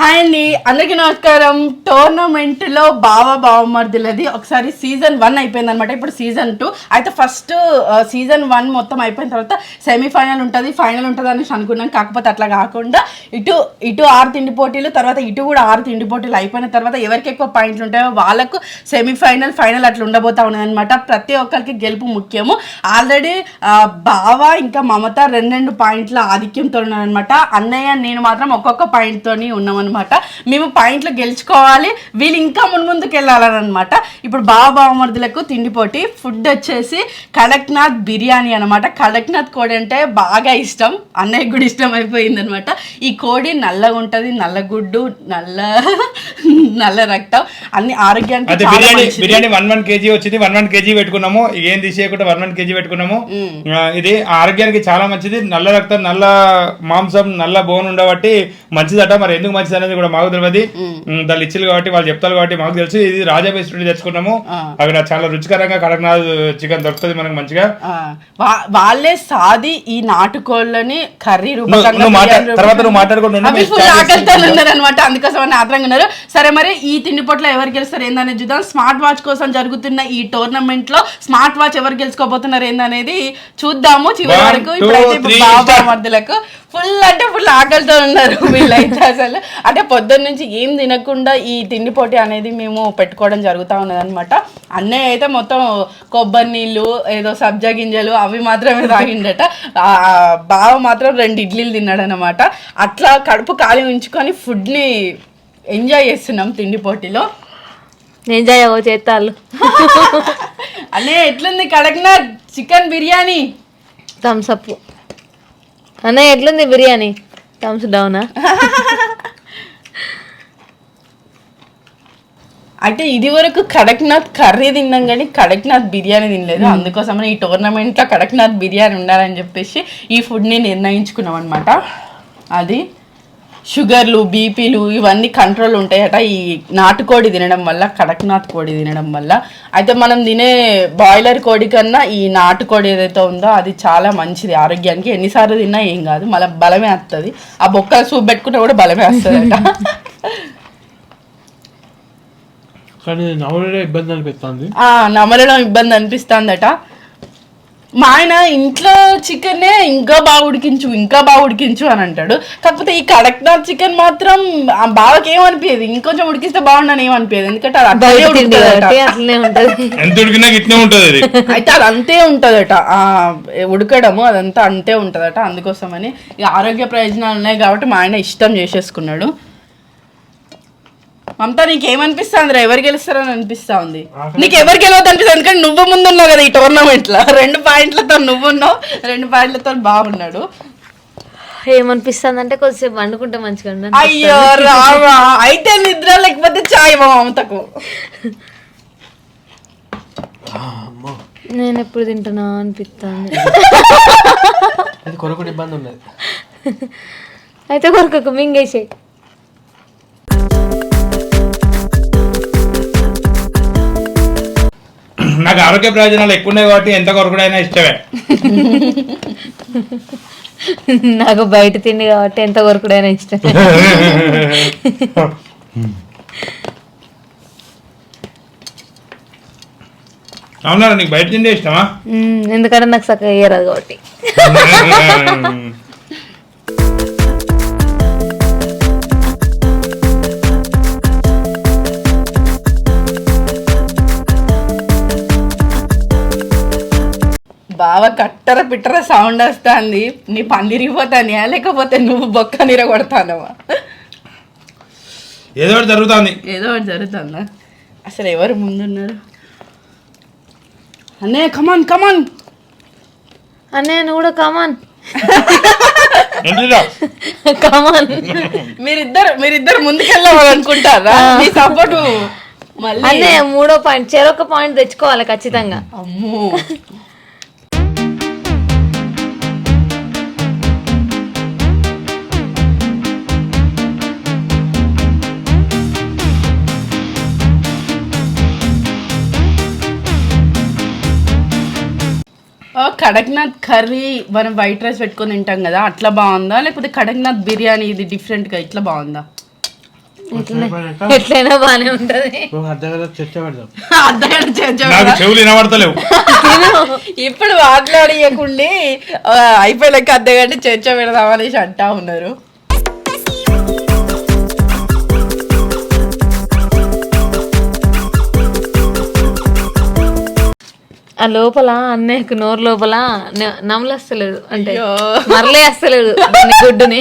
Hi అండి. అందరికీ నమస్కారం. టోర్నమెంట్లో బావ బావమర్దులది. ఒకసారి సీజన్ వన్ అయిపోయింది అనమాట ఇప్పుడు సీజన్ టూ. అయితే ఫస్ట్ సీజన్ వన్ మొత్తం అయిపోయిన తర్వాత సెమీఫైనల్ ఉంటుంది ఫైనల్ ఉంటుంది అనేసి అనుకున్నాం. కాకపోతే అట్లా కాకుండా ఇటు ఇటు ఆరు తిండి పోటీలు తర్వాత ఇటు కూడా ఆరు తిండి పోటీలు అయిపోయిన తర్వాత ఎవరికి ఎక్కువ పాయింట్లు ఉంటాయో వాళ్ళకు సెమీఫైనల్ ఫైనల్ అట్లా ఉండబోతా ఉన్నది అనమాట ప్రతి ఒక్కరికి గెలుపు ముఖ్యము. ఆల్రెడీ బావ ఇంకా మమత రెండు రెండు పాయింట్ల ఆధిక్యంతో ఉన్నారనమాట అన్నయ్య నేను మాత్రం ఒక్కొక్క పాయింట్తోని ఉన్నామన్నమాట. మేము పాయింట్లు గెలుచుకోవాలి. వీళ్ళు ఇంకా మున్ముందుకు వెళ్ళాలని అనమాట ఇప్పుడు బావ బావమరుదులకు తిండి పోటీ ఫుడ్ వచ్చేసి కడక్నాథ్ బిర్యానీ అనమాట కడక్నాథ్ కోడి అంటే బాగా ఇష్టం. అన్నయ్య కూడా ఇష్టం అయిపోయింది అనమాట ఈ కోడి నల్లగా ఉంటుంది నల్లగుడ్డు నల్ల నల్ల రక్తం. అన్ని ఆరోగ్యానికి బిర్యానీ వన్ వన్ కేజీ వచ్చింది. వన్ వన్ కేజీ పెట్టుకున్నాము. ఏం తీసేయకుండా వన్ వన్ కేజీ పెట్టుకున్నాము. ఇది ఆరోగ్యానికి చాలా మంచిది. నల్ల రక్తం నల్ల మాంసం నల్ల బోన్ ఉండబట్టి మంచిదట. మరి ఎందుకు మంచిది అనేది కూడా మాకు తెలియదు ఉమ్, దాని ఇచ్చిలు కాబట్టి వాళ్ళు చెప్తారు కాబట్టి మాకు తెలుసు. ఇది రాజా బేస్ నుండి తెచ్చుకున్నాము. అక్కడ చాలా రుచికరంగా కడక్నాథ్ చికెన్ దొరుకుతుంది మనకు మంచిగా. వాళ్ళే సాది ఈ నాటుకోళ్ళని కర్రీ బిర్యానీ తర్వాత నువ్వు మాట్లాడుకుంటూ ఉండు, అవి మేము full start ఆకలితో చేసుకుంటాం. ఉన్నారు అనమాట అందుకోసం అని ఆత్రంగా ఉన్నారు. సరే మరి ఈ తిండి పొట్ల ఎవరు గెలుస్తారు ఏందనేది చూద్దాం. స్మార్ట్ వాచ్ కోసం జరుగుతున్న ఈ టోర్నమెంట్లో స్మార్ట్ వాచ్ ఎవరు గెలుచుకోబోతున్నారు ఏందనేది చూద్దాము చివరి వరకు. ఇప్పుడైతే బాబా start. ఫుల్ అంటే ఫుల్ ఆకలితో ఉన్నారు వీళ్ళైతే అసలు. అంటే పొద్దున్న నుంచి ఏం తినకుండా ఈ తిండి పోటీ అనేది మేము పెట్టుకోవడం జరుగుతూ ఉన్నది అనమాట అన్నయ్య అయితే మొత్తం కొబ్బరి నీళ్ళు ఏదో సబ్జా గింజలు అవి మాత్రమే తాగిండట. బావ మాత్రం రెండు ఇడ్లీలు తిన్నాడు అనమాట అట్లా కడుపు ఖాళీ ఉంచుకొని ఫుడ్ని ఎంజాయ్ చేస్తున్నాం తిండి పోటీలో. ఎంజాయ్ అవ్వ చేస్తాళ్ళు అన్నయ్య ఎట్లుంది కడక్నాథ్? చికెన్ బిర్యానీ? థమ్స్ అన్నయ్య ఎట్లుంది బిర్యానీ? థమ్స్ డౌనా అంటే ఇది వరకు కడక్నాథ్ కర్రీ తిన్నాం కానీ కడక్నాథ్ బిర్యానీ తినలేదు. అందుకోసమని ఈ టోర్నమెంట్లో కడక్నాథ్ బిర్యానీ ఉండాలని చెప్పేసి ఈ ఫుడ్ని నిర్ణయించుకున్నాం అనమాట అది షుగర్లు బీపీలు ఇవన్నీ కంట్రోల్ ఉంటాయట. ఈ నాటుకోడి తినడం వల్ల కడక్నాథ్ కోడి తినడం వల్ల. అయితే మనం తినే బాయిలర్ కోడి కన్నా ఈ నాటుకోడి ఏదైతే ఉందో అది చాలా మంచిది ఆరోగ్యానికి. ఎన్నిసార్లు తిన్నా ఏం కాదు. మళ్ళీ బలమే వస్తుంది ఆ బొక్కలు సూప్ పెట్టుకుంటే కూడా బలమే వస్తుందట. కానీ నవలే ఇబ్బంది అనిపిస్తుంది నమలడం ఇబ్బంది అనిపిస్తుందట. మా ఆయన ఇంట్లో చికెనే ఇంకా బాగా ఉడికించు ఇంకా బాగా ఉడికించు అని అంటాడు. కాకపోతే ఈ కడక్నాథ్ చికెన్ మాత్రం బావకి ఏమనిపించదు ఇంకొంచెం ఉడికిస్తే బాగుండని ఏమనిపించదు ఎందుకంటే అది అట్లనే ఉంటది. ఎంత ఉడికినా ఇట్నే ఉంటుంది అది అయితే అది అంతే ఉంటుందట. ఆ ఉడకడము అదంతా అంతే ఉంటుందట. అందుకోసమని ఇక ఆరోగ్య ప్రయోజనాలు ఉన్నాయి కాబట్టి మా ఆయన ఇష్టం చేసేసుకున్నాడు. మమతా నీకు ఏమనిపిస్తుంది రా ఎవరు గెలుస్తారని అనిపిస్తా ఉంది నీకు ఎవరు గెలవద్దు అనిపిస్తుంది ఎందుకంటే నువ్వు ముందున్నావు కదా ఈ టోర్నమెంట్లో రెండు పాయింట్లతో నువ్వు ఉన్నావు రెండు పాయింట్లతో బాగున్నాడు ఏమనిపిస్తుంది అంటే కొద్దిసేపు వండుకుంటే మంచిగా అయ్యో రామా అయితే నిద్ర లేకపోతే చాయ్ మా మమతకు. నేను ఎప్పుడు తింటున్నా ఇది కొరకుడు ఇబ్బంది ఉన్నది. అయితే కొరకు మింగేసే నాకు ఆరోగ్య ప్రయోజనాలు ఎక్కువ ఉన్నాయి కాబట్టి ఎంత కొరకుడైనా ఇష్టమే. నాకు బయట తిండి కాబట్టి ఎంత కొరకుడైనా ఇష్టం అవునా నీకు బయట తిండే ఇష్టమా? ఎందుకంటే నాకు చక్కగా వేయరాదు కాబట్టి. బావ కట్టర పిట్టర సౌండ్ వస్తుంది. నీ పందిరిగిపోతానియా లేకపోతే నువ్వు బొక్క నీర కొడతానవా ఏదో ఒకటి జరుగుతుంది. ఏదో ఒకటి జరుగుతుందా? అసలు ఎవరు ముందున్నారు? అన్నయ్య కమాన్ కమాన్ అన్నయ్య నువ్వు కూడా కమాన్? కమాన్ మీరిద్దరు మీరిద్దరు ముందుకెళ్ళాలనుకుంటారా? మీ సపోర్ట్ మళ్ళీ అన్నయ్య మూడో పాయింట్ చెరొక పాయింట్ తెచ్చుకోవాలి ఖచ్చితంగా. అమ్మో. కడక్నాథ్ కర్రీ మనం వైట్ రైస్ పెట్టుకొని తింటాం కదా అట్లా బాగుందా? లేకపోతే కడక్నాథ్ బిర్యానీ ఇది డిఫరెంట్గా ఇట్లా బాగుందా? ఎట్లయినా బానే ఉంటది. చెవులు వినబడతలేవు. ఇప్పుడు మాట్లాడియకుండి అయిపోయాక అర్ధగంట చర్చ పెడదామనేసి అంటా ఉన్నారు. ఆ లోపల అన్నయ్యకు నోరు లోపల నమలస్తలేదు. అంటే అయ్యో. మరలే వస్తలేదు దాని గుడ్డుని.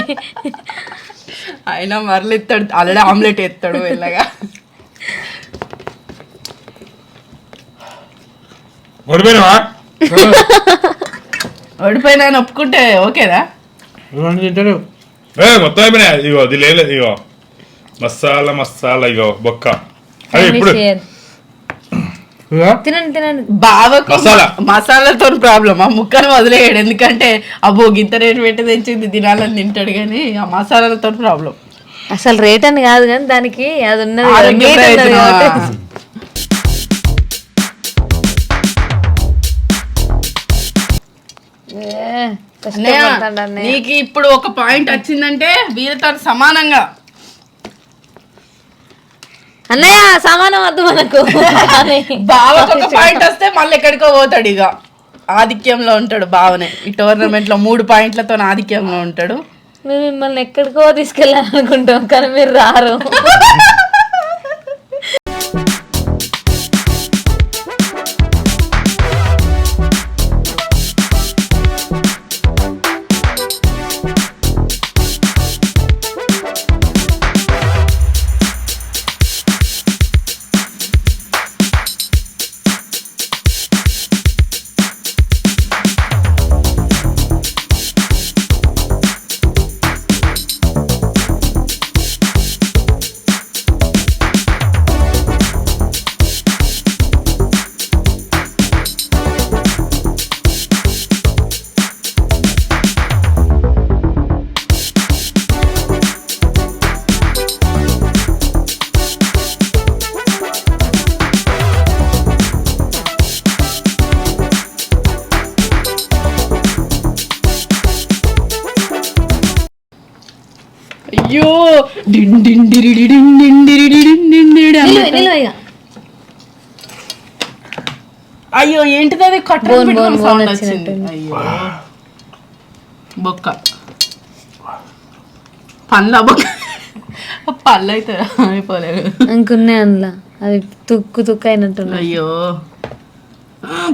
ఆయన మరలు ఎత్తాడు ఆల్రెడీ ఆమ్లెట్ ఎత్తాడు వెళ్ళగా ఓడిపోయినావా? ఓడిపోయిన ఒప్పుకుంటే ఓకేనా? ఇవన్నీ తింటారు ఏ మొత్తం అయిపోయినాయి? ఇగో అది లేదు ఇగో. మసాలా మసాలా ఇగో బొక్క. అదే ఇప్పుడు తినండి తినండి. బావకు మసాలా. మసాలాతో ప్రాబ్లమ్ ఆ ముక్కను వదిలేయడు. ఎందుకంటే అబ్బో గింత రేటు పెట్టి తెచ్చింది తినాలని తింటాడు కానీ ఆ మసాలాలతో ప్రాబ్లం అసలు రేట్ అని కాదు కానీ దానికి అది ఉన్నది. నీకు ఇప్పుడు ఒక పాయింట్ వచ్చిందంటే వీళ్ళతో సమానంగా. అన్నయ్య సమానం వద్దు మనకు. బావకు ఒక పాయింట్ వస్తే మళ్ళీ ఎక్కడికో పోతాడు ఇక ఆధిక్యంలో ఉంటాడు బావనే. ఈ టోర్నమెంట్లో మూడు పాయింట్లతో ఆధిక్యంలో ఉంటాడు. మేము మిమ్మల్ని ఎక్కడికో తీసుకెళ్ళాలనుకుంటాం కానీ మీరు రారు. అయ్యో. ఏంటిది అది? సౌండ్. వచ్చింది. అయ్యో. బొక్క. పండ్ల బొక్క. పళ్ళు అయితే అయిపోలేదు. ఇంకున్నాయి అందులో. అది తుక్కు తుక్కు అయినట్టున్నాయి. అయ్యో.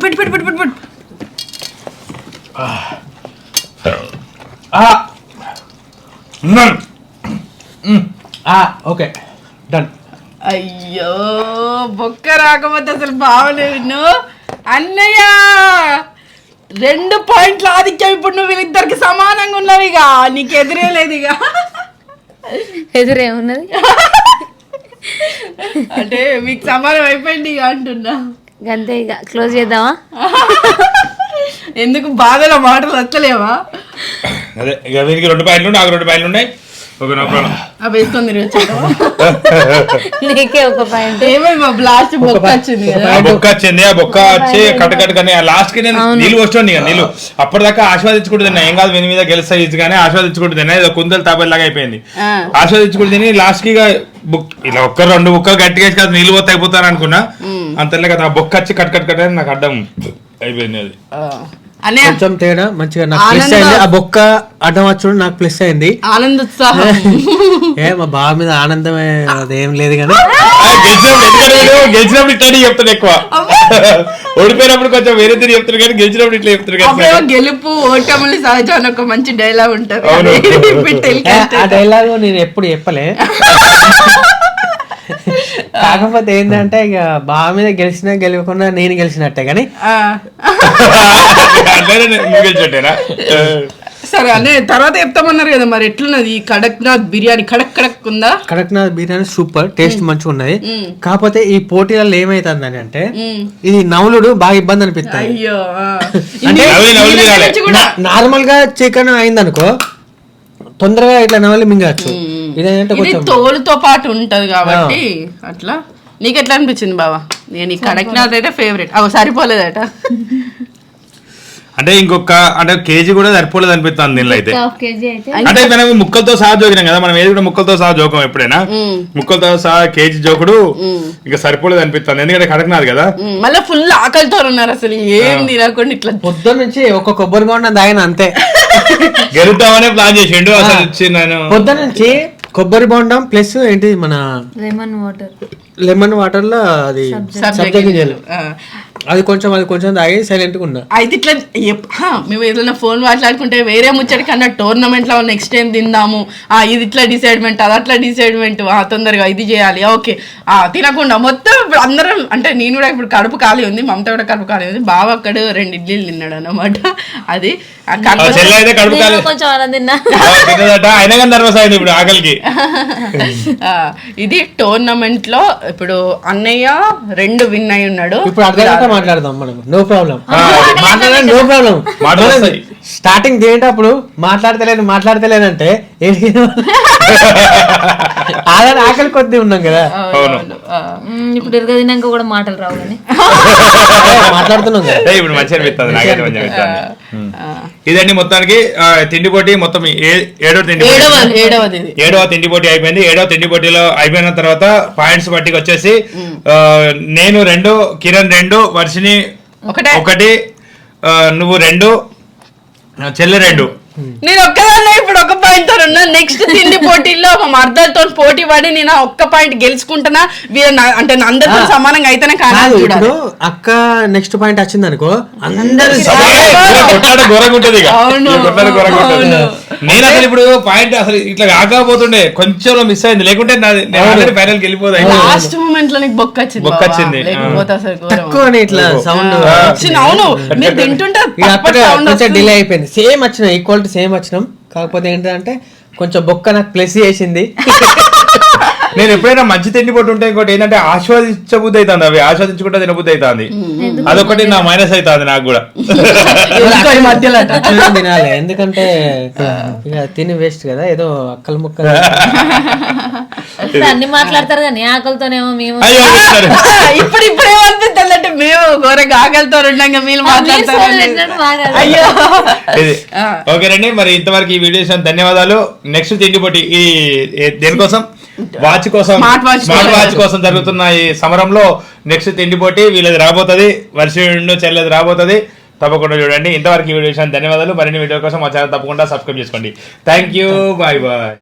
పెట్టు పెట్టు పెట్టు పెట్టు పెట్టు. ఉన్నాను ఓకే. డన్ అయ్యో బొక్క రాకపోతే అసలు విన్ను అన్నయ్య! రెండు పాయింట్ల ఆధిక్యం ఇప్పుడు నువ్వు వీళ్ళిద్దరికి సమానంగా ఉన్నావు ఇక. నీకు ఎదురే లేదు ఇక. ఎదురే ఉన్నది? అంటే మీకు సమానం అయిపోయింది ఇక అంటున్నా. అంతే ఇక. క్లోజ్ చేద్దామా? ఎందుకు బాధలో మాటలు వస్తలేవా అదే ఇక వీరికి రెండు పాయింట్లు నాకు రెండు పాయింట్లు ఉన్నాయి నో ప్రాబ్లం అవి వేసుకొని నీకే ఒక పాయింట్. మా బొక్క వచ్చింది కదా? ఆ బొక్క వచ్చింది ఆ బొక్క వచ్చి కట్ట కట్ట కానీ లాస్ట్కి నేను నీళ్ళు వస్తుంది ఇక నీళ్ళు. అప్పటిదాకా ఏం కాదు విని మీద గెలుస్తా ఇది కానీ ఆస్వాదించుకుంటూ తిన్నా ఇది కుందలు తాపేలాగా అయిపోయింది. ఆ. ఆస్వాదించుకుంటూ తిని లాస్ట్కి బుక్ ఇలా ఒక్క రెండు బుక్కలు గట్టిగా కాదు నీళ్ళు పోతే అయిపోతాను అనుకున్నా అంతలే కదా ఆ బొక్క వచ్చి కట్ కట్ కట్ నాకు అడ్డం అయిపోయింది అది. కొంచెం తేడా మంచిగా నాకు ప్లస్. అయింది. ఆ బొక్క అడ్డం వచ్చుడు నాకు ప్లస్ అయింది. ఆనంద ఉత్సాహం ఏ మా బావ మీద ఆనందమే అదేం లేదు కానీ. గెలిచినప్పుడు ఎందుకంటే వీడు గెలిచినప్పుడు ఇట్లా చెప్తాడు ఎక్కువ. ఓడిపోయినప్పుడు కొంచెం వేరే తిరిగి చెప్తాడు కానీ గెలిచినప్పుడు ఇట్లా కదా అప్పుడేమో గెలుపు ఓటములు సహజం అని ఒక మంచి డైలాగ్ ఉంటుంది. కట్టే. ఆ డైలాగ్ నేను ఎప్పుడు చెప్పలే. కాకపోతే ఏంటంటే ఇక బావ మీద గెలిచినా గెలవకుండా నేను గెలిచినట్టే కానీ సరే అనే తర్వాత చెప్తామన్నారు కదా మరి ఎట్లున్నది? ఈ కడక్నాథ్ బిర్యానీ కడక్ కడక్ ఉందా? కడక్నాథ్ బిర్యానీ సూపర్ టేస్ట్ మంచిగా ఉన్నది. కాకపోతే ఈ పోటీలలో ఏమైతుందని అంటే. ఇది నవ్వులుడు బాగా ఇబ్బంది కూడా. నార్మల్గా చికెన్ అయిందనుకో తొందరగా ఇట్లా నవలి మింగచ్చు. ఇదేంటంటే ఇది కొంచెం తోలుతో పాటు ఉంటది కాబట్టి అట్లా. నీకు ఎట్లా అనిపించింది బావా? నేను ఈ కడక్నాథ్ అయితే ఫేవరెట్ అవి సరిపోలేదట. అంటే ఇంకొక అంటే కేజీ కూడా సరిపోలేదు అనిపిస్తుంది దీనిలో అయితే. హాఫ్ కేజీ అయితే. అంటే మనం ముక్కలతో సహా జోకినాం కదా మనం ఏది కూడా ముక్కలతో సహా జోకం ఎప్పుడైనా. ముక్కలతో సహా కేజీ జోకుడు ఇంకా సరిపోలేదు అనిపిస్తుంది ఎందుకంటే కడకనాథ్ కదా. ఉమ్, మళ్ళీ ఫుల్ ఆకలితో ఉన్నారు అసలు. ఏం తినకుండా ఇట్లా. పొద్దున్న నుంచి ఒక కొబ్బరి బొండం తాగిన అంతే. గెలుద్దామనే ప్లాన్ చేసిండు అసలు వచ్చి నేను. పొద్దున్న నుంచి కొబ్బరి బొండం ప్లస్ ఏంటి మన లెమన్ వాటర్. లెమన్ వాటర్లో అది సబ్జా గింజలు. ఆ. అది కొంచెం అది కొంచెం తాగి సైలెంట్గా ఉన్నా. అయితే ఇట్లా మేము ఏదైనా ఫోన్ మాట్లాడుకుంటే వేరే ముచ్చటి కన్నా టోర్నమెంట్లో నెక్స్ట్ టైం తిందాము. ఆ ఇది ఇట్లా డిసైడ్మెంట్ అది అట్లా డిసైడ్మెంట్ ఆ తొందరగా ఇది చేయాలి. ఓకే. ఆ తినకుండా మొత్తం ఇప్పుడు అందరం అంటే నేను కూడా ఇప్పుడు కడుపు ఖాళీ ఉంది మమత కూడా కడుపు ఖాళీ ఉంది. బావ అక్కడ రెండు ఇడ్లీలు తిన్నాడు అన్నమాట. అది ఇది టోర్నమెంట్లో ఇప్పుడు అన్నయ్య రెండు విన్ అయి ఉన్నాడు. ఇప్పుడు మాట్లాడదాం మనం నో ప్రాబ్లం ఆ, మాట్లాడండి నో ప్రాబ్లం. స్టార్టింగ్ తినేటప్పుడు మాట్లాడతలేను మాట్లాడతలేనంటే ఏంటి ఆగని ఆకలి కొద్ది ఉన్నాం కదా. అవును ఇప్పుడు ఇరగ తిన్నాక కూడా మాటలు రావు కానీ. మాట్లాడుతున్నాం కదా. ఇప్పుడు మంచిగా అనిపిస్తుంది నాకైతే. ఇదండి మొత్తానికి తిండి పోటీ మొత్తం ఏడో తిండి. ఏడవ ఏడవది ఇది ఏడవ తిండి పోటీ అయిపోయింది. ఏడవ తిండి పోటీలో అయిపోయిన తర్వాత పాయింట్స్ బట్టికి వచ్చేసి నేను రెండు కిరణ్ రెండు వర్షిని ఒకటే. నువ్వు రెండు చెల్లి రెండు. నేను ఒక్కదాన్నే పాయింట్తో ఉన్నా నెక్స్ట్ తిండి పోటీల్లో మా మర్దలతో పోటీ పడి నేను ఆ ఒక్క పాయింట్ గెలుచుకుంటున్నా వీళ్ళ అంటే నా అందరితో సమానంగా అయితేనే కానీ కాదు ఇప్పుడు అక్క నెక్స్ట్ పాయింట్ వచ్చింది అనుకో అందరు కొట్లాట ఘోరంగా ఉంటది ఇక. అవును, ఈ కొట్లాట ఘోరంగా ఉంటది. అవును. నేను అసలు ఇప్పుడు పాయింట్ అసలు ఇట్లా కాకపోతుండే కొంచెం మిస్ అయింది లేకుంటే నాది ఫైనల్ వెళ్ళిపోదు లాస్ట్ మూమెంట్లో నీకు బొక్క వచ్చింది బొక్క బావా. వచ్చింది. లేకపోతే అసలు ఘోరం. తక్కువ ఇట్లా సౌండ్ వచ్చింది, అవును మీరు తింటుంటే ఇక పట్ అక్కడ పట్ sound కొంచెం వస్తుంది. డిలే అయిపోయింది సేమ్ వచ్చిన ఈక్వాలిటీ సేమ్ వచ్చినాం కాకపోతే ఏంటంటే కొంచెం బొక్క నాకు ప్లస్ చేసింది. నేను ఎప్పుడైనా మంచి తిండి పొట్టు ఉంటే ఇంకోటి ఏంటంటే ఆస్వాదించబుద్ధి అవుతుంది అవి. ఆస్వాదించుకుంటే తినబుద్ధి అవుతుంది అదొకటి నా మైనస్ అవుతుంది నాకు కూడా. మధ్యలో తినాలి. ఎందుకంటే ఇక తిని వేస్ట్ కదా. ఏదో అక్కల అసలు అన్ని మాట్లాడతారు కానీ ఆకలితోనేమో మేము. ఇప్పుడు ఇప్పుడు ఏమనిపిస్తుంది అంటే మేము ఘోరంగా ఆకలితో ఉండగా మీరు ఆ, మీరు మాట్లాడతారు అయ్యో. ఓకేనండి మరి ఇంతవరకు ఈ వీడియో చూసిన ధన్యవాదాలు. నెక్స్ట్ తిండి పోటీ ఈ దేనికోసం? వాచ్ కోసం. Smart watch smart. వాచ్ కోసం జరుగుతున్న ఈ సమరంలో నెక్స్ట్ తిండి పోటీ వీళ్ళది రాబోతుంది. వర్షం చెల్లెది రాబోతుంది. తప్పకుండా చూడండి. ఇంతవరకు ఈ వీడియో చూసిన ధన్యవాదాలు. మరిన్ని వీడియో కోసం మా ఛానల్ తప్పకుండా సబ్స్క్రైబ్ చేసుకోండి. Thank you bye bye